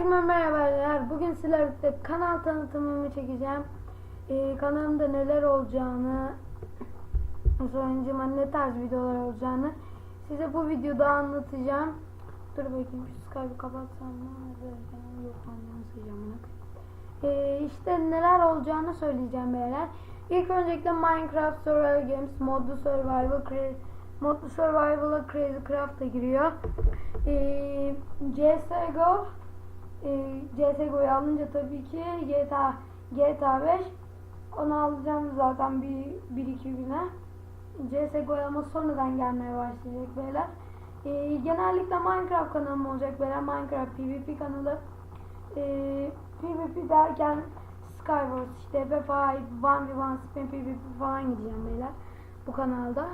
Herkese merhabalar. Bugün sizlerle kanal tanıtımımı çekeceğim. Ee, kanalımda neler olacağını, sonucuma ne tarz videolar olacağını size bu videoda anlatacağım. Dur bakayım şu Skype'ı kapatsam mı? Yok anlamayacağım. Ee, işte neler olacağını söyleyeceğim beyler. İlk öncelikle Minecraft Survival Games modlu survival modlu survival'a Crazy Craft da giriyor. Ee, CSGO e, CSGO'yu alınca tabii ki GTA GTA 5 onu alacağım zaten bir, bir iki güne. CSGO'ya ama sonradan gelmeye başlayacak beyler. Ee, genellikle Minecraft kanalım olacak beyler. Minecraft PvP kanalı. Ee, PvP derken Skywars işte F5, 1v1 Spin PvP falan gideceğim beyler bu kanalda.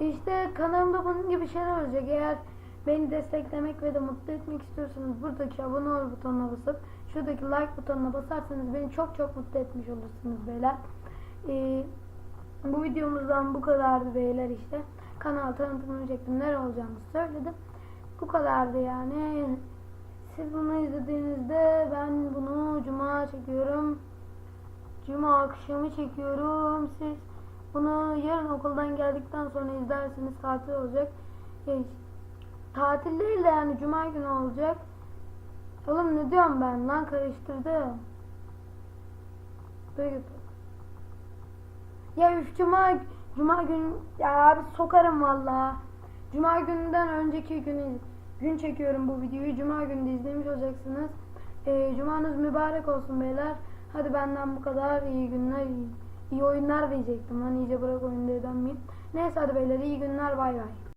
İşte kanalımda bunun gibi şeyler olacak. Eğer beni desteklemek ve de mutlu etmek istiyorsanız buradaki abone ol butonuna basıp şuradaki like butonuna basarsanız beni çok çok mutlu etmiş olursunuz beyler. Ee, bu videomuzdan bu kadardı beyler işte. Kanal tanıtımını çektim. Neler olacağını söyledim. Bu kadardı yani. Siz bunu izlediğinizde ben bunu cuma çekiyorum. Cuma akşamı çekiyorum. Siz bunu yarın okuldan geldikten sonra izlersiniz. Tatil olacak. Hiç. Tatil değil de yani cuma günü olacak. Oğlum ne diyorum ben lan karıştırdım. Dur git. Ya üf cuma cuma gün ya abi sokarım valla. Cuma gününden önceki günü gün çekiyorum bu videoyu. Cuma günü izlemiş olacaksınız. Ee, cumanız mübarek olsun beyler. Hadi benden bu kadar. iyi günler, iyi, iyi oyunlar diyecektim. Lan iyice bırak oyunu dönmeyeyim. Neyse hadi beyler iyi günler bay bay.